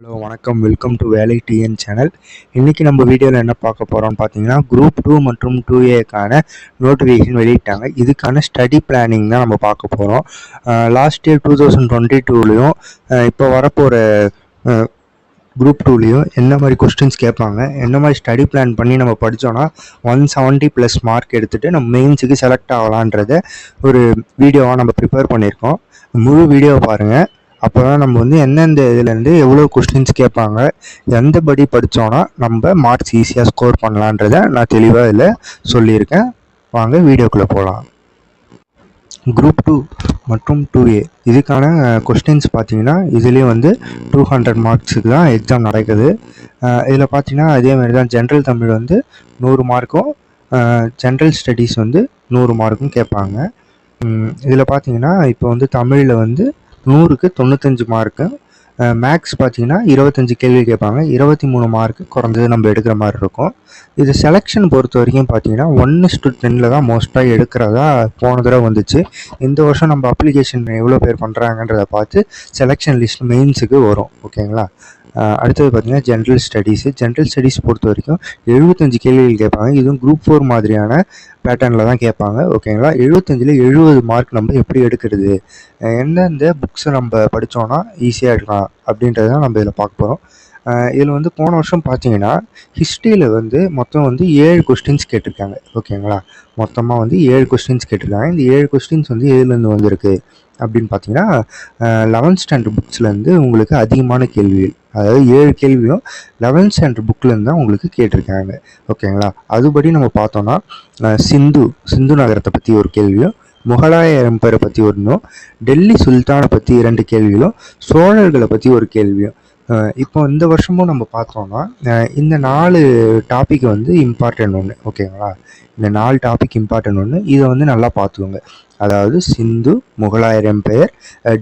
Hello வணக்கம். Welcome to வேலை TN channel இன்றைக்கி நம்ம வீடியோவில் என்ன பார்க்க போகிறோம்னு பார்த்தீங்கன்னா குரூப் டூ மற்றும் டூ ஏக்கான நோட்டிஃபிகேஷன் வெளியிட்டாங்க. இதுக்கான ஸ்டடி பிளானிங் தான் நம்ம பார்க்க போகிறோம் last year two thousand twenty டூலையும் இப்போ வரப்போகிற குரூப் டூலேயும் என்ன மாதிரி கொஸ்டின்ஸ் கேட்பாங்க என்ன மாதிரி ஸ்டடி பிளான் பண்ணி நம்ம படித்தோன்னா ஒன் செவன்ட்டி ப்ளஸ் மார்க் எடுத்துகிட்டு நம்ம மெயின்ஸுக்கு செலக்ட் ஆகலான்றத ஒரு வீடியோவாக நம்ம ப்ரிப்பேர் பண்ணியிருக்கோம். முழு வீடியோவை பாருங்கள் அப்போ தான் நம்ம வந்து எந்தெந்த இதுலேருந்து எவ்வளோ கொஸ்டின்ஸ் கேட்பாங்க எந்த படி படித்தோன்னா நம்ம மார்க்ஸ் ஈஸியாக ஸ்கோர் பண்ணலான்றத நான் தெளிவாக இதில் சொல்லியிருக்கேன். வாங்க வீடியோக்குள்ளே போகலாம் குரூப் டூ மற்றும் டூ ஏ இதுக்கான கொஸ்டின்ஸ் பார்த்தீங்கன்னா இதுலேயும் வந்து டூ ஹண்ட்ரட் மார்க்ஸுக்கு தான் எக்ஸாம் நடக்குது. இதில் பார்த்தீங்கன்னா அதே மாதிரி தான் ஜென்ரல் தமிழ் வந்து நூறு மார்க்கும் ஜென்ரல் ஸ்டடீஸ் வந்து நூறு மார்க்கும் கேட்பாங்க. இதில் பார்த்தீங்கன்னா இப்போ வந்து தமிழில் வந்து நூறுக்கு தொண்ணூத்தஞ்சு மார்க்கு மேக்ஸ் பார்த்தீங்கன்னா இருபத்தஞ்சி கேள்வி கேட்பாங்க. இருபத்தி மூணு மார்க்கு குறைஞ்சது நம்ம எடுக்கிற மாதிரி இருக்கும். இது செலெக்ஷன் பொறுத்த வரைக்கும் பார்த்தீங்கன்னா ஒன்று டு டென்னில் தான் மோஸ்ட்டாக எடுக்கிறதா போன தடவை வந்துச்சு. இந்த வருஷம் நம்ம அப்ளிகேஷன் எவ்வளோ பேர் பண்ணுறாங்கன்றத பார்த்து செலெக்ஷன் லிஸ்ட் மெயின்ஸுக்கு வரும். ஓகேங்களா அடுத்தது பார்த்தீங்கன்னா ஜென்ரல் ஸ்டடீஸு ஜென்ரல் ஸ்டடீஸ் பொறுத்த வரைக்கும் எழுபத்தஞ்சு கேள்விகள் கேட்பாங்க. இதுவும் குரூப் ஃபோர் மாதிரியான பேட்டர்னில் தான் கேட்பாங்க. ஓகேங்களா எழுபத்தஞ்சில் எழுபது மார்க் நம்ம எப்படி எடுக்கிறது? எந்தெந்த புக்ஸை நம்ம படித்தோன்னா ஈஸியாக எடுக்கலாம் அப்படின்றத தான் நம்ம இதில் பார்க்க போகிறோம் இதில் வந்து போன வருஷம் பார்த்தீங்கன்னா ஹிஸ்ட்ரியில் வந்து மொத்தம் வந்து ஏழு கொஸ்டின்ஸ் கேட்டிருக்காங்க. ஓகேங்களா மொத்தமாக வந்து ஏழு கொஸ்டின்ஸ் கேட்டிருக்காங்க. இந்த ஏழு கொஸ்டின்ஸ் வந்து எதுலேருந்து வந்திருக்கு? அப்படின்னு பார்த்தீங்கன்னா லெவன்த் ஸ்டாண்டர்ட் புக்ஸ்லேருந்து உங்களுக்கு அதிகமான கேள்விகள் அதாவது ஏழு கேள்வியும் லெவன்த் ஸ்டாண்டர்ட் புக்லேருந்து தான் உங்களுக்கு கேட்டிருக்காங்க. ஓகேங்களா? அதுபடி நம்ம பார்த்தோன்னா சிந்து சிந்து நகரத்தை பற்றி ஒரு கேள்வியும் முகலாய எம்பரை பற்றி ஒன்றும் டெல்லி சுல்தானை பற்றி இரண்டு கேள்விகளும் சோழர்களை பற்றி ஒரு கேள்வியும் இப்போ இந்த வருஷமும் நம்ம பார்த்தோம்னா இந்த நாலு டாபிக் வந்து இம்பார்ட்டன்ட் ஒன்று ஓகேங்களா இந்த நாலு டாபிக் இம்பார்ட்டன்ட் ஒன்று இதை வந்து நல்லா பார்த்துக்கோங்க. அதாவது சிந்து முகலாயர் எம்பையர்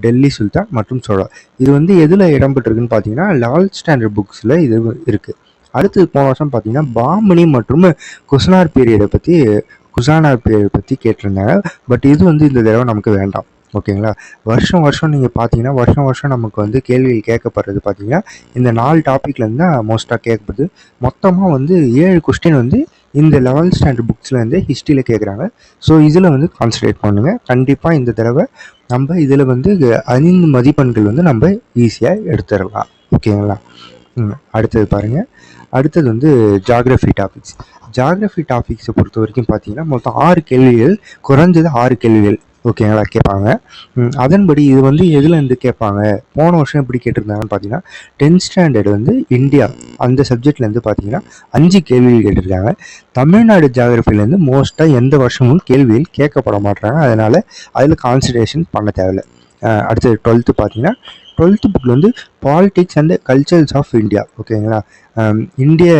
டெல்லி சுல்தான் மற்றும் சோழா இது வந்து எதில் இடம்பெற்றிருக்குன்னு பார்த்தீங்கன்னா லால் ஸ்டாண்டர்ட் புக்ஸில் இது இருக்குது அடுத்து போன வருஷம் பார்த்தீங்கன்னா பாமணி மற்றும் குசனார் பீரியடை பற்றி குசானார் பீரியடை பற்றி கேட்டிருந்தாங்க. பட் இது வந்து இந்த தடவை நமக்கு வேண்டாம். ஓகேங்களா? வருஷம் வருஷம் நீங்கள் பார்த்தீங்கன்னா வருஷம் வருஷம் நமக்கு வந்து கேள்விகள் கேட்கப்படுறது பார்த்தீங்கன்னா இந்த நாலு டாப்பிக்லேருந்து தான் மோஸ்ட்டாக கேட்கப்படுது. மொத்தமாக வந்து ஏழு கொஸ்டின் வந்து இந்த லெவல்த் ஸ்டாண்டர்ட் புக்ஸ்லேருந்து ஹிஸ்ட்ரியில் கேட்குறாங்க. ஸோ இதில் வந்து கான்சன்ட்ரேட் பண்ணுங்கள் கண்டிப்பாக இந்த தடவை நம்ம இதில் வந்து ஐந்து மதிப்பெண்கள் வந்து நம்ம ஈஸியாக எடுத்துடலாம். ஓகேங்களா? அடுத்தது பாருங்கள் அடுத்தது வந்து ஜாகிரஃபி டாபிக்ஸ் ஜாகிரஃபி டாபிக்ஸை பொறுத்த வரைக்கும் பார்த்தீங்கன்னா மொத்தம் ஆறு கேள்விகள் குறைஞ்சது ஆறு கேள்விகள். ஓகேங்களா கேட்பாங்க. அதன்படி இது வந்து எதுலேருந்து கேட்பாங்க? போன வருஷம் எப்படி கேட்டிருந்தாங்கன்னு பார்த்தீங்கன்னா டென்த் ஸ்டாண்டர்ட் வந்து இந்தியா. அந்த சப்ஜெக்ட்லேருந்து பார்த்தீங்கன்னா அஞ்சு கேள்விகள் கேட்டிருக்காங்க. தமிழ்நாடு ஜாகிரபிலேருந்து மோஸ்ட்டாக எந்த வருஷமும் கேள்விகள் கேட்கப்பட மாட்டாங்க அதனால் அதில் கான்சன்ட்ரேஷன் பண்ண தேவையில்லை. அடுத்தது டுவெல்த்து பார்த்தீங்கன்னா டுவெல்த்து புக்கில் வந்து politics and cultures of India ஓகேங்களா இந்திய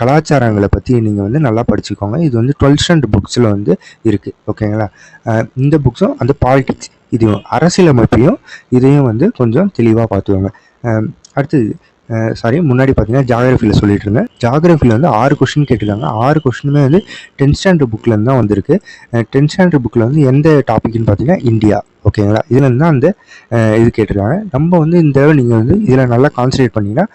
கலாச்சாரங்களை பற்றி நீங்கள் வந்து நல்லா படிச்சுக்கோங்க. இது வந்து டுவெல்த் ஸ்டாண்டர்ட் புக்ஸில் வந்து இருக்குது ஓகேங்களா இந்த புக்ஸும் அந்த பாலிடிக்ஸ் இதையும் அரசியலமைப்பையும் இதையும் வந்து கொஞ்சம் தெளிவாக பார்த்துக்கோங்க. அடுத்தது சாரி முன்னாடி பார்த்தீங்கன்னா ஜாகிரஃபியில் சொல்லிட்டு இருந்தேன். ஜாகிரஃபியில் வந்து ஆறு கொஸ்டின் கேட்டிருக்காங்க. ஆறு கொஸ்டினுமே வந்து டென்த் ஸ்டாண்டர்ட் புக்லேருந்து தான் வந்திருக்கு. டென்த் ஸ்டாண்டர்ட் புக்கில் வந்து எந்த டாபிக்னு பார்த்தீங்கன்னா இந்தியா. ஓகேங்களா இதுலேருந்து தான் அந்த இது கேட்டிருக்காங்க. நம்ம வந்து இந்த தடவை நீங்கள் வந்து இதில் நல்லா கான்சன்ட்ரேட் பண்ணிங்கன்னா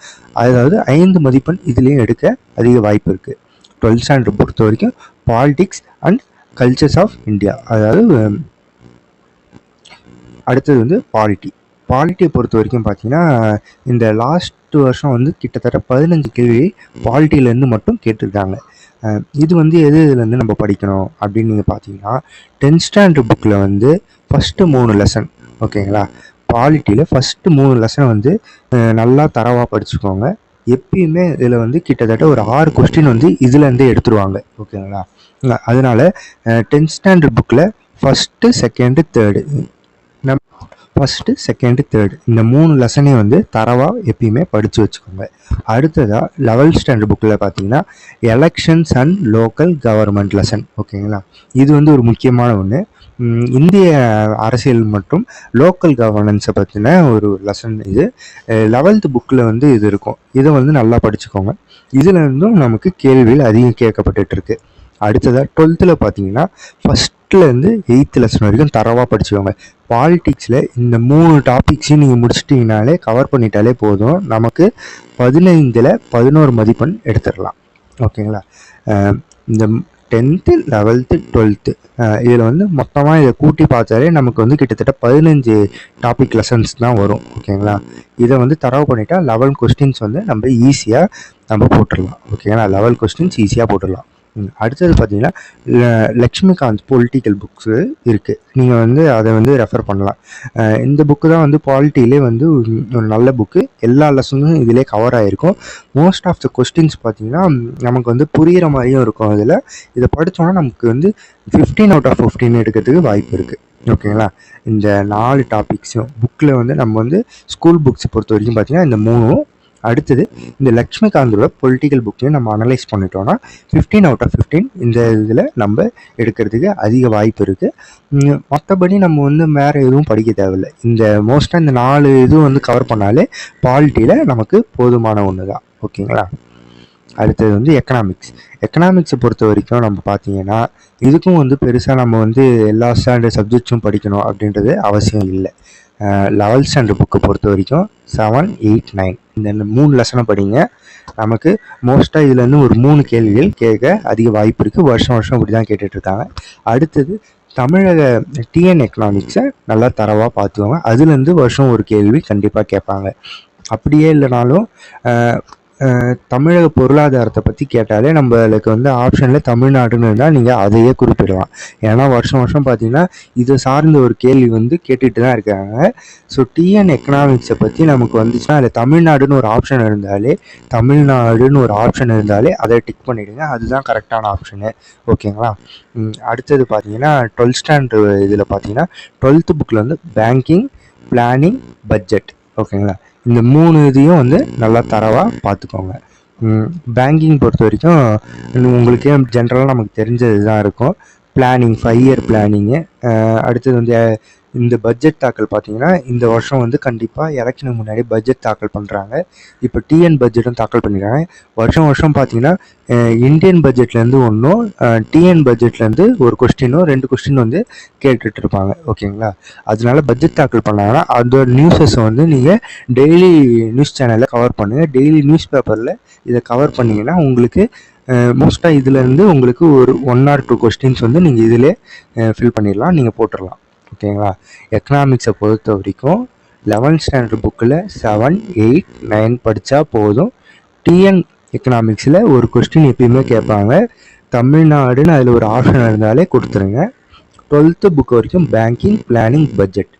அதாவது ஐந்து மதிப்பெண் இதுலேயும் எடுக்க அதிக வாய்ப்பு இருக்குது டுவெல்த் ஸ்டாண்டர்ட் பொறுத்த வரைக்கும் politics and cultures of India அதாவது அடுத்தது வந்து பாலிட்டி குவாலிட்டியை பொறுத்த வரைக்கும் பார்த்தீங்கன்னா இந்த லாஸ்ட் வருஷம் வந்து கிட்டத்தட்ட பதினஞ்சு கேள்வி குவாலிட்டியிலேருந்து மட்டும் கேட்டிருக்காங்க. இது வந்து எது இதுலேருந்து நம்ம படிக்கணும் அப்படின்னு நீங்கள் பார்த்தீங்கன்னா டென்த் ஸ்டாண்டர்ட் புக்கில் வந்து ஃபஸ்ட்டு மூணு லெசன் ஓகேங்களா குவாலிட்டியில் ஃபஸ்ட்டு மூணு லெசன் வந்து நல்லா தரவாக படிச்சுக்கோங்க. எப்பயுமே இதில் வந்து கிட்டத்தட்ட ஒரு ஆறு கொஸ்டின் வந்து இதுலேருந்தே எடுத்துருவாங்க ஓகேங்களா அதனால் டென்த் ஸ்டாண்டர்ட் புக்கில் first second third first second third இந்த மூணு லெசனையும் வந்து தரவாக எப்பயுமே படித்து வச்சுக்கோங்க. அடுத்ததாக லெவல்த் ஸ்டாண்டர்ட் புக்கில் பார்த்தீங்கன்னா elections and local government lesson ஓகேங்களா? இது வந்து ஒரு முக்கியமான ஒன்று இந்திய அரசியல் மற்றும் லோக்கல் கவர்னன்ஸை பற்றின ஒரு லெசன் இது. லெவல்த்து புக்கில் வந்து இது இருக்கும். இதை வந்து நல்லா படிச்சுக்கோங்க. இதுலேருந்தும் நமக்கு கேள்விகள் அதிகம் கேட்கப்பட்டுட்டு அடுத்ததாக டுவெல்த்தில் பார்த்தீங்கன்னா ஃபஸ்ட் ஃபிஃப்த்லேருந்து எயித்து லெசன் வரைக்கும் தரவாக படிச்சுக்கோங்க. பாலிட்டிக்ஸில் இந்த மூணு டாபிக்ஸையும் நீங்கள் முடிச்சிட்டிங்கனாலே கவர் பண்ணிட்டாலே போதும். நமக்கு பதினைந்தில் பதினோரு மதிப்பெண் எடுத்துடலாம். ஓகேங்களா? இந்த டென்த்து லெவல்த்து டுவெல்த்து இதில் வந்து மொத்தமாக இதை கூட்டி பார்த்தாலே நமக்கு வந்து கிட்டத்தட்ட பதினஞ்சு டாபிக் லெசன்ஸ் தான் வரும். ஓகேங்களா? இதை வந்து தரவு பண்ணிட்டா லெவல் கொஸ்டின்ஸ் வந்து நம்ம ஈஸியாக நம்ம போட்டுடலாம். ஓகேங்களா? லெவல் கொஸ்டின்ஸ் ஈஸியாக போட்டுடலாம். அடுத்தது பார்த்தீங்கன்னா ல- லக்ஷ்மிகாந்த் பொலிட்டிக்கல் புக்ஸு இருக்குது நீங்கள் வந்து அதை வந்து ரெஃபர் பண்ணலாம். இந்த புக்கு தான் வந்து பாலிட்டிலே வந்து ஒரு நல்ல புக்கு எல்லா லெசனும் இதிலே கவர் ஆகிருக்கும் மோஸ்ட் ஆஃப் த கொஸ்டின்ஸ் பார்த்தீங்கன்னா நமக்கு வந்து புரிகிற மாதிரியும் இருக்கும் அதில். இதை படித்தோன்னா நமக்கு வந்து ஃபிஃப்டீன் அவுட் ஆஃப் ஃபிஃப்டீன் எடுக்கிறதுக்கு வாய்ப்பு இருக்குது ஓகேங்களா இந்த நாலு டாபிக்ஸும் புக்கில் வந்து நம்ம வந்து ஸ்கூல் புக்ஸ் பொறுத்த வரைக்கும் பார்த்தீங்கன்னா இந்த மூணும் அடுத்தது இந்த லக்ஷ்மிகாந்தோட பொலிட்டிக்கல் புக்கையும் நம்ம அனலைஸ் பண்ணிட்டோம்னா ஃபிஃப்டீன் அவுட் ஆஃப் ஃபிஃப்டீன் இந்த இதில் நம்ம எடுக்கிறதுக்கு அதிக வாய்ப்பு இருக்குது மற்றபடி நம்ம வந்து வேறு எதுவும் படிக்க தேவையில்லை. இந்த மோஸ்ட்டாக இந்த நாலு இதுவும் வந்து கவர் பண்ணாலே பாலிட்டியில் நமக்கு போதுமான ஒன்று தான் ஓகேங்களா? அடுத்தது வந்து எக்கனாமிக்ஸ் எக்கனாமிக்ஸை பொறுத்த வரைக்கும் நம்ம பார்த்தீங்கன்னா இதுக்கும் வந்து பெருசாக நம்ம வந்து எல்லா ஸ்டாண்டர்ட் சப்ஜெக்ட்ஸும் படிக்கணும் அப்படின்றது அவசியம் இல்லை. லெவல்த் ஸ்டாண்டர்ட் புக்கை பொறுத்த வரைக்கும் செவன் எயிட் நைன் இந்த மூணு லெசனை படிங்க. நமக்கு மோஸ்ட்டாக இதுலேருந்து ஒரு மூணு கேள்விகள் கேட்க அதிக வாய்ப்பு இருக்குது வருஷம் வருஷம் இப்படி தான் கேட்டுட்ருக்காங்க அடுத்தது தமிழக டிஎன் எக்கனாமிக்ஸை நல்லா தரவாக பார்த்துவாங்க அதுலேருந்து வருஷம் ஒரு கேள்வி கண்டிப்பாக கேட்பாங்க. அப்படியே இல்லைனாலும் தமிழக பொருளாதாரத்தை பற்றி கேட்டாலே நம்மளுக்கு வந்து ஆப்ஷனில் தமிழ்நாடுன்னு இருந்தால் நீங்கள் அதையே குறிப்பிடலாம். ஏன்னா வருஷம் வருஷம் பார்த்தீங்கன்னா இதை சார்ந்த ஒரு கேள்வி வந்து கேட்டுட்டு தான் இருக்காங்க. ஸோ டிஎன் எக்கனாமிக்ஸை பற்றி நமக்கு வந்துச்சுன்னா அதில் தமிழ்நாடுன்னு ஒரு ஆப்ஷன் இருந்தாலே தமிழ்நாடுன்னு ஒரு ஆப்ஷன் இருந்தாலே அதை டிக் பண்ணிவிடுங்க அதுதான் கரெக்டான ஆப்ஷனு ஓகேங்களா அடுத்தது பார்த்தீங்கன்னா டுவெல்த் ஸ்டாண்டர்ட் இதில் பார்த்தீங்கன்னா டுவெல்த்து புக்கில் வந்து பேங்கிங் பிளானிங் பட்ஜெட் ஓகேங்களா இந்த மூணு இதையும் வந்து நல்லா தரவாக பார்த்துக்கோங்க பேங்கிங் பொறுத்த வரைக்கும் உங்களுக்கே ஜென்ரலாக நமக்கு தெரிஞ்சது தான் இருக்கும் பிளானிங் ஃபைவ் இயர் பிளானிங்கு அடுத்தது வந்து இந்த பட்ஜெட் தாக்கல் பார்த்தீங்கன்னா இந்த வருஷம் வந்து கண்டிப்பாக எலெக்ஷனுக்கு முன்னாடி பட்ஜெட் தாக்கல் பண்ணுறாங்க இப்போ டிஎன் பட்ஜெட்டும் தாக்கல் பண்ணிடுறாங்க வருஷம் வருஷம் பார்த்தீங்கன்னா இந்தியன் பட்ஜெட்லேருந்து ஒன்றும் டிஎன் பட்ஜெட்லேருந்து ஒரு கொஸ்டினும் ரெண்டு கொஸ்டின் வந்து கேட்டுட்டு இருப்பாங்க. ஓகேங்களா? அதனால பட்ஜெட் தாக்கல் பண்ணாங்கன்னா அதோட நியூஸஸை வந்து நீங்கள் டெய்லி நியூஸ் சேனலில் கவர் பண்ணுங்கள் டெய்லி நியூஸ் பேப்பரில் இதை கவர் பண்ணிங்கன்னா உங்களுக்கு மோஸ்ட்டாக இதுலேருந்து உங்களுக்கு ஒரு ஒன் ஆர் டூ கொஸ்டின்ஸ் வந்து நீங்கள் இதிலே ஃபில் பண்ணிடலாம். நீங்கள் போட்டுடலாம். ஓகேங்களா? எக்கனாமிக்ஸை பொறுத்த வரைக்கும் லெவன்த் ஸ்டாண்டர்ட் புக்கில் செவன் எயிட் நைன் படித்தா போதும். டிஎன் எக்கனாமிக்ஸில் ஒரு கொஸ்டின் எப்பயுமே கேட்பாங்க. தமிழ்நாடுன்னு அதில் ஒரு ஆப்ஷன் இருந்தாலே கொடுத்துருங்க. டுவெல்த்து புக் வரைக்கும் பேங்கிங் பிளானிங் பட்ஜெட்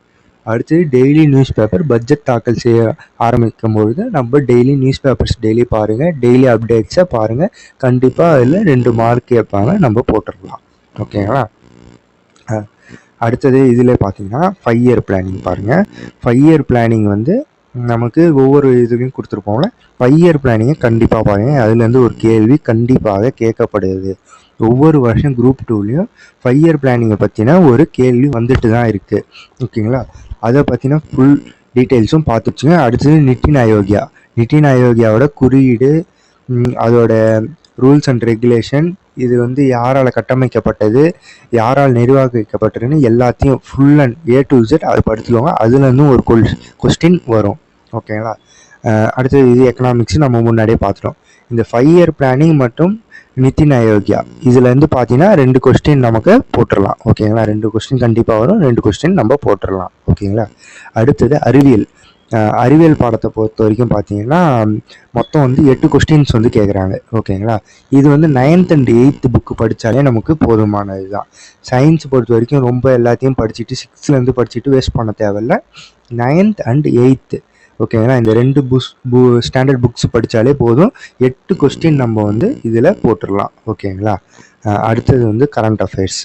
அடுத்தது டெய்லி நியூஸ் பேப்பர் பட்ஜெட் தாக்கல் செய்ய ஆரம்பிக்கும் பொழுது நம்ம டெய்லி நியூஸ் பேப்பர்ஸ் டெய்லி பாருங்கள் டெய்லி அப்டேட்ஸை பாருங்கள் கண்டிப்பாக அதில் ரெண்டு மார்க் கேட்பாங்க. நம்ம போட்டுடலாம் ஓகேங்களா? அடுத்தது இதில் பார்த்தீங்கன்னா ஃபைவ் இயர் பிளானிங் பாருங்கள் ஃபைவ் இயர் பிளானிங் வந்து நமக்கு ஒவ்வொரு இதுலையும் கொடுத்துருப்போம்ல. ஃபைவ் இயர் பிளானிங்கை கண்டிப்பாக பாருங்கள் அதுலேருந்து ஒரு கேள்வி கண்டிப்பாக கேட்கப்படுது. ஒவ்வொரு வருஷம் குரூப் டூலையும் ஃபைவ் இயர் பிளானிங்கை பற்றின ஒரு கேள்வி வந்துட்டு தான் இருக்குது ஓகேங்களா அதை பற்றின ஃபுல் டீட்டெயில்ஸும் பார்த்துச்சுங்க அடுத்தது நிட்டின் அயோக்கியா நிட்டின் அயோக்கியாவோட குறியீடு அதோட ரூல்ஸ் அண்ட் ரெகுலேஷன் இது வந்து யாரால் கட்டமைக்கப்பட்டது யாரால் நிர்வகிக்கப்பட்டதுன்னு எல்லாத்தையும் full and A to Z அது படிச்சுக்கோங்க அதுலேருந்தும் ஒரு கொல் கொஸ்டின் வரும். ஓகேங்களா அடுத்தது இது எக்கனாமிக்ஸ் நம்ம முன்னாடியே பார்த்துட்டோம். இந்த ஃபைவ் இயர் பிளானிங் மற்றும் நிதின் அயோக்கியா இதுலேருந்து பார்த்தீங்கன்னா ரெண்டு கொஸ்டின் நமக்கு போட்டுடலாம் ஓகேங்களா ரெண்டு கொஸ்டின் கண்டிப்பாக வரும் ரெண்டு கொஸ்டின் நம்ம போட்டுடலாம் ஓகேங்களா அடுத்தது அறிவியல். அறிவியல் பாடத்தை பொறுத்த வரைக்கும் பார்த்தீங்கன்னா மொத்தம் வந்து எட்டு கொஸ்டின்ஸ் வந்து கேட்குறாங்க ஓகேங்களா? இது வந்து நைன்த் அண்ட் எயித்து புக்கு படித்தாலே நமக்கு போதுமானது தான் சயின்ஸ் பொறுத்த வரைக்கும் ரொம்ப எல்லாத்தையும் படிச்சுட்டு சிக்ஸ்த்லேருந்து படிச்சுட்டு வேஸ்ட் பண்ண தேவையில்ல. நைன்த் அண்ட் எயித்து ஓகேங்களா? இந்த ரெண்டு புக்ஸ் பு ஸ்டாண்டர்ட் புக்ஸ் படித்தாலே போதும். எட்டு கொஸ்டின் நம்ம வந்து இதில் போட்டுடலாம் ஓகேங்களா? அடுத்தது வந்து கரண்ட் அஃபேர்ஸ்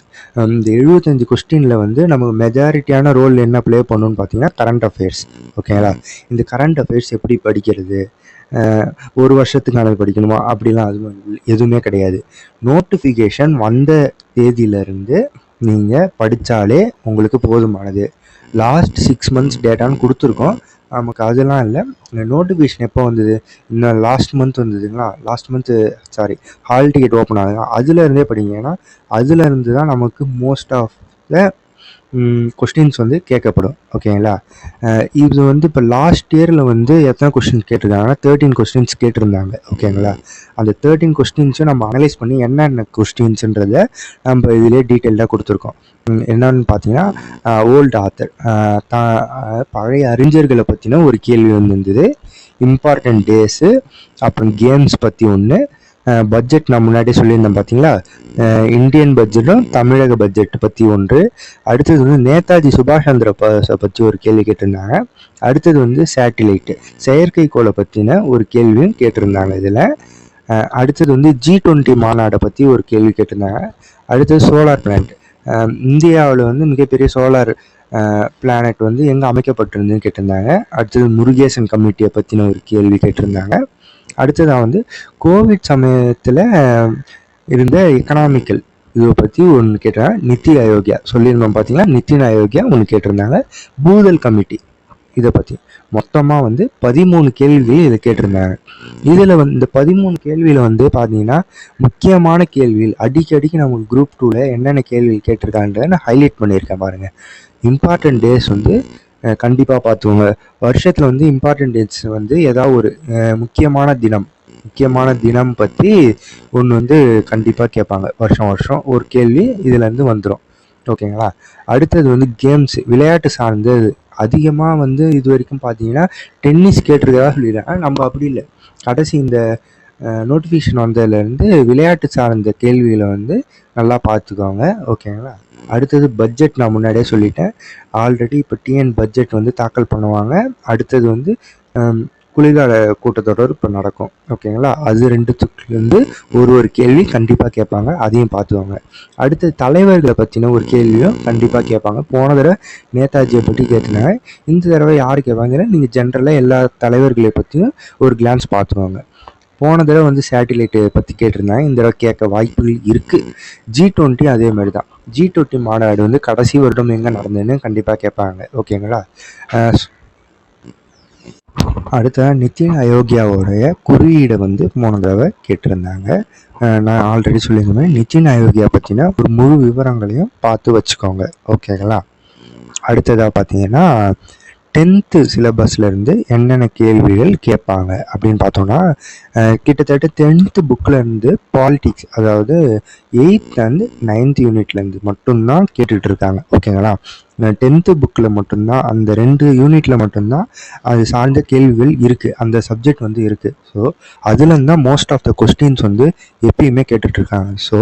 இந்த எழுபத்தஞ்சு கொஸ்டினில் வந்து நமக்கு மெஜாரிட்டியான ரோல் என்ன ப்ளே பண்ணணும்னு பார்த்தீங்கன்னா கரண்ட் அஃபேர்ஸ் ஓகேங்களா இந்த கரண்ட் அஃபேர்ஸ் எப்படி படிக்கிறது? ஒரு வருஷத்துக்கானது படிக்கணுமா? அப்படிலாம் அதுவும் எதுவுமே கிடையாது. நோட்டிஃபிகேஷன் வந்த தேதியிலிருந்து நீங்கள் படித்தாலே உங்களுக்கு போதுமானது. லாஸ்ட் சிக்ஸ் மந்த்ஸ் டேட்டான்னு கொடுத்துருக்கோம். நமக்கு அதெல்லாம் இல்லை. இந்த நோட்டிஃபிகேஷன் எப்போ வந்தது? இன்னும் last month வந்ததுங்களா? Last month sorry hall ticket open ஆகுதுங்க அதுலேருந்தே படிங்க. ஏன்னா அதுலேருந்து தான் நமக்கு மோஸ்ட் ஆஃப் த கொஸ்டின்ஸ் வந்து கேட்கப்படும் ஓகேங்களா இது வந்து இப்போ லாஸ்ட் இயரில் வந்து எத்தனை கொஸ்டின்ஸ் கேட்டிருக்காங்கன்னா தேர்ட்டீன் கொஸ்டின்ஸ் கேட்டிருந்தாங்க ஓகேங்களா அந்த தேர்ட்டீன் கொஸ்டின்ஸும் நம்ம அனலைஸ் பண்ணி என்னென்ன கொஸ்டின்ஸுன்றத நம்ம இதிலே டீட்டெயில்டாக கொடுத்துருக்கோம். என்னன்னு பார்த்தீங்கன்னா ஓல்டு ஆத்தர் பழைய அறிஞர்களை பற்றின ஒரு கேள்வி வந்து இருந்தது இம்பார்ட்டன்ட் டேஸு அப்புறம் கேம்ஸ் பற்றி ஒன்று பட்ஜெட் நான் முன்னாடியே சொல்லியிருந்தேன் பார்த்தீங்களா இந்தியன் பட்ஜெட்டும் தமிழக பட்ஜெட் பற்றி ஒன்று. அடுத்தது வந்து நேதாஜி சுபாஷ் சந்திர போஸை பற்றி ஒரு கேள்வி கேட்டிருந்தாங்க. அடுத்தது வந்து சேட்டிலைட்டு செயற்கைக்கோளை பற்றின ஒரு கேள்வியும் கேட்டிருந்தாங்க இதில். அடுத்தது வந்து ஜி டுவெண்ட்டி மாநாடை பற்றி ஒரு கேள்வி கேட்டிருந்தாங்க. அடுத்தது சோலார் பிளான்ட் இந்தியாவில் வந்து மிகப்பெரிய சோலார் பிளானட் வந்து எங்கே அமைக்கப்பட்டிருந்துன்னு கேட்டிருந்தாங்க. அடுத்தது முருகேசன் கமிட்டியை பற்றின ஒரு கேள்வி கேட்டிருந்தாங்க. அடுத்ததாக வந்து கோவிட் சமயத்தில் இருந்த எக்கனாமிக்கல் இதை பற்றி ஒன்று கேட்டால் நித்தி அயோக்யா சொல்லியிருந்தோம் பார்த்தீங்கன்னா நித்தின் ஆயோக்கியா ஒன்று கேட்டிருந்தாங்க. பூதல் கமிட்டி இதை பற்றி மொத்தமாக வந்து பதிமூணு கேள்விகள் இதை கேட்டிருந்தாங்க. இதில் வந்து இந்த பதிமூணு கேள்வியில் வந்து பார்த்தீங்கன்னா முக்கியமான கேள்விகள் அடிக்கடிக்கு நமக்கு குரூப் டூவில் என்னென்ன கேள்வி கேட்டிருக்கான்றதை நான் ஹைலைட் பண்ணியிருக்கேன் பாருங்கள் இம்பார்ட்டன்ட் டேஸ் வந்து கண்டிப்பாக பார்த்துக்கோங்க. வருஷத்தில் வந்து இம்பார்ட்டன்ட் டேட்ஸ் வந்து ஏதாவது ஒரு முக்கியமான தினம் முக்கியமான தினம் பற்றி ஒன்று வந்து கண்டிப்பாக கேட்பாங்க. வருஷம் வருஷம் ஒரு கேள்வி இதுலேருந்து வந்துடும் ஓகேங்களா? அடுத்தது வந்து கேம்ஸ் விளையாட்டு சார்ந்தது அதிகமாக வந்து இது வரைக்கும் பார்த்தீங்கன்னா டென்னிஸ் கேட்டிருக்கதா சொல்லிடுறேன் நம்ம அப்படி இல்லை. கடைசி இந்த நோட்டிஃபிகேஷன் வந்ததுலேருந்து விளையாட்டு சார்ந்த கேள்விகளை வந்து நல்லா பார்த்துக்கோங்க ஓகேங்களா அடுத்தது பட்ஜெட் நான் முன்னாடியே சொல்லிட்டேன். ஆல்ரெடி இப்போ டிஎன் பட்ஜெட் வந்து தாக்கல் பண்ணுவாங்க. அடுத்தது வந்து குளிர்கால கூட்டத்தொடர் இப்போ நடக்கும் ஓகேங்களா அது ரெண்டுத்துக்குலேருந்து ஒரு ஒரு கேள்வி கண்டிப்பாக கேட்பாங்க அதையும் பார்த்துவாங்க அடுத்து தலைவர்களை பற்றின ஒரு கேள்வியும் கண்டிப்பாக கேட்பாங்க. போன தடவை நேதாஜியை பற்றி கேட்டிருந்தாங்க. இந்த தடவை யார் கேட்பாங்கன்னா நீங்கள் ஜென்ரலாக எல்லா தலைவர்களை பற்றியும் ஒரு கிளான்ஸ் பார்த்துவாங்க போன தடவை வந்து சேட்டிலைட்டை பற்றி கேட்டிருந்தாங்க. இந்த தடவை கேட்க வாய்ப்புகள் இருக்குது ஜி டுவெண்ட்டி அதே மாதிரி தான். ஜி டுவெண்ட்டி மாநாடு வந்து கடைசி வருடம் எங்கே நடந்ததுன்னு கண்டிப்பாக கேட்பாங்க. ஓகேங்களா? அடுத்ததாக அடுத்த நித்தின் அயோக்கியாவோடைய குறியீடை வந்து போன தடவை கேட்டிருந்தாங்க. நான் ஆல்ரெடி சொல்லியிருந்தேன். நித்தின் அயோக்கியா பற்றின ஒரு முழு விவரங்களையும் பார்த்து வச்சுக்கோங்க. ஓகேங்களா? அடுத்ததாக பார்த்தீங்கன்னா டென்த்து சிலபஸ்லேருந்து என்னென்ன கேள்விகள் கேட்பாங்க அப்படின்னு பார்த்தோன்னா கிட்டத்தட்ட டென்த்து புக்கிலேருந்து பாலிட்டிக்ஸ் அதாவது எயித்துலேருந்து நைன்த் யூனிட்லேருந்து மட்டும்தான் கேட்டுட்டு இருக்காங்க. ஓகேங்களா? டென்த்து புக்கில் மட்டும்தான் அந்த ரெண்டு யூனிட்டில் மட்டும்தான் அது சார்ந்த கேள்விகள் இருக்குது அந்த சப்ஜெக்ட் வந்து இருக்குது ஸோ அதுலேருந்து தான் மோஸ்ட் ஆஃப் த கொஸ்டின்ஸ் வந்து எப்பயுமே கேட்டுட்ருக்காங்க ஸோ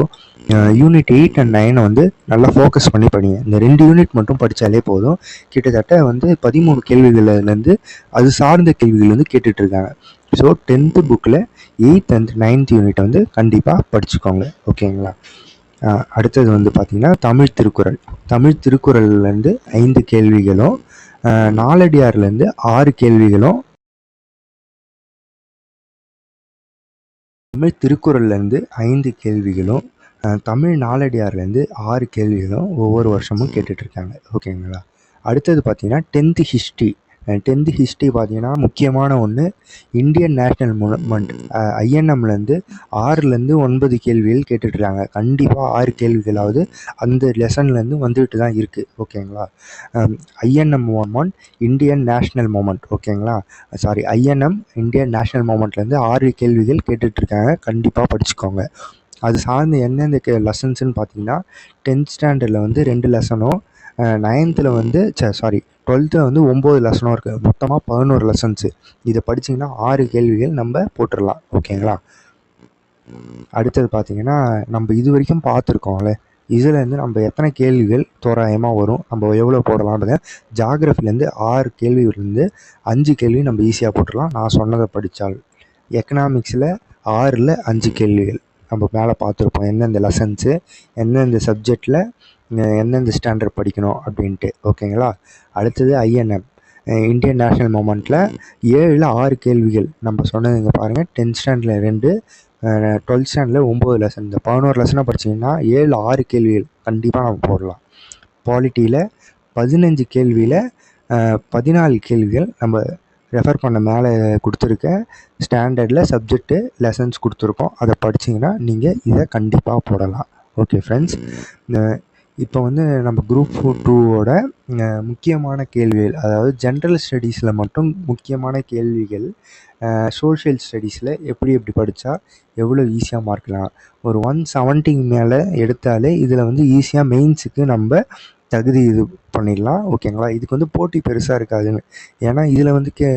யூனிட் எயிட் அண்ட் நைனை வந்து நல்லா ஃபோக்கஸ் பண்ணி படிங்க. இந்த ரெண்டு யூனிட் மட்டும் படித்தாலே போதும். கிட்டத்தட்ட வந்து பதிமூணு கேள்விகள்லேருந்து அது சார்ந்த கேள்விகள் வந்து கேட்டுட்ருக்காங்க. ஸோ டென்த்து புக்கில் எயித் அண்ட் நைன்த் யூனிட் வந்து கண்டிப்பாக படிச்சுக்கோங்க. ஓகேங்களா அடுத்தது வந்து பார்த்திங்கன்னா தமிழ் திருக்குறள். தமிழ் திருக்குறள்லேருந்து ஐந்து கேள்விகளும் நாலடியார்லேருந்து ஆறு கேள்விகளும் தமிழ் திருக்குறள்லேருந்து ஐந்து கேள்விகளும் தமிழ் நாலடியார்லேருந்து ஆறு கேள்விகளும் ஒவ்வொரு வருஷமும் கேட்டுட்ருக்காங்க. ஓகேங்களா? அடுத்தது பார்த்தீங்கன்னா டென்த்து ஹிஸ்ட்ரி. டென்த்து ஹிஸ்ட்ரி பார்த்தீங்கன்னா முக்கியமான ஒன்று இந்தியன் நேஷ்னல் மூமெண்ட் ஐஎன்எம்லேருந்து ஆறுலேருந்து ஒன்பது கேள்விகள் கேட்டுட்ருக்காங்க. கண்டிப்பாக ஆறு கேள்விகளாவது அந்த லெசன்லேருந்து வந்துட்டு தான் இருக்குது ஓகேங்களா INM movement Indian national movement. ஓகேங்களா? சாரி ஐஎன்எம் இந்தியன் நேஷ்னல் மூமெண்ட்லேருந்து ஆறு கேள்விகள் கேட்டுட்ருக்காங்க. கண்டிப்பாக படிச்சுக்கோங்க. அது சார்ந்து எந்தெந்த கே லெசன்ஸ்னு பார்த்தீங்கன்னா டென்த் ஸ்டாண்டர்டில் வந்து ரெண்டு லெசனும் நைன்த்தில் வந்து சாரி டுவெல்த்தில் வந்து ஒம்பது லெசனும் இருக்குது மொத்தமாக பதினோரு லெசன்ஸு இதை படிச்சிங்கன்னா ஆறு கேள்விகள் நம்ம போட்டுடலாம் ஓகேங்களா? அடுத்தது பார்த்தீங்கன்னா நம்ம இது வரைக்கும் பார்த்துருக்கோம்ல இதுலேருந்து நம்ம எத்தனை கேள்விகள் தோராயமாக வரும் நம்ம எவ்வளோ போடலாம் ஜாகிரஃபிலேருந்து ஆறு கேள்வியிலேருந்து அஞ்சு கேள்வி நம்ம ஈஸியாக போட்டுடலாம் நான் சொன்னதை படித்தால் எக்கனாமிக்ஸில் ஆறில் அஞ்சு கேள்விகள். நம்ம மேலே பார்த்துருப்போம். எந்தெந்த லெசன்ஸு எந்தெந்த சப்ஜெக்டில் எந்தெந்த ஸ்டாண்டர்ட் படிக்கணும் அப்படின்ட்டு. ஓகேங்களா? அடுத்தது ஐஎன்எம் இந்தியன் நேஷ்னல் மூமெண்ட்டில் ஏழில் ஆறு கேள்விகள். நம்ம சொன்னதுங்க பாருங்கள் டென்த் ஸ்டாண்டர்டில் ரெண்டு டுவெல்த் ஸ்டாண்டர்டில் ஒம்பது லெசன் இந்த பதினோரு லெசனாக படிச்சிங்கன்னா ஏழு ஆறு கேள்விகள். கண்டிப்பாக நம்ம போடலாம். பாலிட்டியில் பதினஞ்சு கேள்வியில் பதினாலு கேள்விகள் நம்ம ரெஃபர் பண்ண மேலே கொடுத்துருக்க ஸ்டாண்டர்டில் சப்ஜெக்ட்டு லெசன்ஸ் கொடுத்துருக்கோம். அதை படிச்சிங்கன்னா நீங்கள் இதை கண்டிப்பாக போடலாம். ஓகே ஃப்ரெண்ட்ஸ் இப்போ வந்து நம்ம குரூப் ஃபோர் டூவோட முக்கியமான கேள்விகள் அதாவது ஜென்ரல் ஸ்டடீஸில் மட்டும் முக்கியமான கேள்விகள் சோஷியல் ஸ்டடீஸில் எப்படி எப்படி படித்தா எவ்வளோ ஈஸியாக மார்க்லாம் ஒரு ஒன் செவன்ட்டிக்கு மேலே எடுத்தாலே இதில் வந்து ஈஸியாக மெயின்ஸுக்கு நம்ம தகுதி இது பண்ணிடலாம் ஓகேங்களா? இதுக்கு வந்து போட்டி பெருசாக இருக்காதுன்னு. ஏன்னா இதில் வந்து கே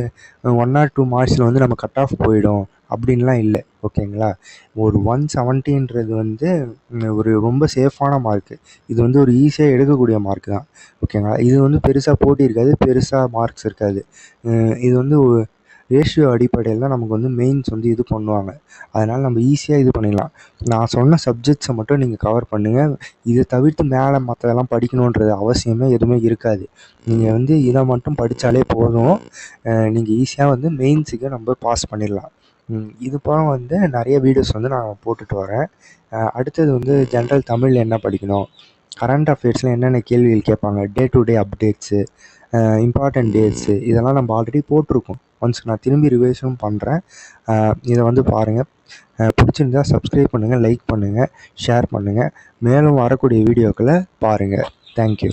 ஒன் ஆர் டூ மார்க்ஸில் வந்து நம்ம கட் ஆஃப் போயிடும் அப்படின்லாம் இல்லை ஓகேங்களா? ஒரு ஒன் செவன்ட்டின்றது வந்து ஒரு ரொம்ப சேஃபான மார்க்கு இது வந்து ஒரு ஈஸியாக எடுக்கக்கூடிய மார்க் தான் ஓகேங்களா? இது வந்து பெருசாக போட்டி இருக்காது பெருசாக மார்க்ஸ் இருக்காது. இது வந்து ரேஷியோ அடிப்படையில் தான் நமக்கு வந்து மெயின்ஸ் வந்து இது பண்ணுவாங்க. அதனால் நம்ம ஈஸியாக இது பண்ணிடலாம். நான் சொன்ன சப்ஜெக்ட்ஸை மட்டும் நீங்கள் கவர் பண்ணுங்கள் இதை தவிர்த்து மேலே மற்றதெல்லாம் படிக்கணுன்றது அவசியமே எதுவுமே இருக்காது. நீங்கள் வந்து இதை மட்டும் படித்தாலே போதும். நீங்கள் ஈஸியாக வந்து மெயின்ஸுக்கு நம்ம பாஸ் பண்ணிடலாம். இது போக வந்து நிறைய வீடியோஸ் வந்து நான் போட்டுட்டு வரேன். அடுத்தது வந்து ஜென்ரல் தமிழில் என்ன படிக்கணும்? கரண்ட் அஃபேர்ஸில் என்னென்ன கேள்விகள் கேட்பாங்க? Day to day updates important dates இதெல்லாம் நம்ம ஆல்ரெடி போட்டிருக்கோம். ஒன்ஸ் நான் திரும்பி ரிவைஸும் பண்ணுறேன் இதை வந்து பாருங்கள் பிடிச்சிருந்தா சப்ஸ்கிரைப் பண்ணுங்கள் லைக் பண்ணுங்கள் ஷேர் பண்ணுங்கள் மேலும் வரக்கூடிய வீடியோக்களை பாருங்கள் தேங்க்யூ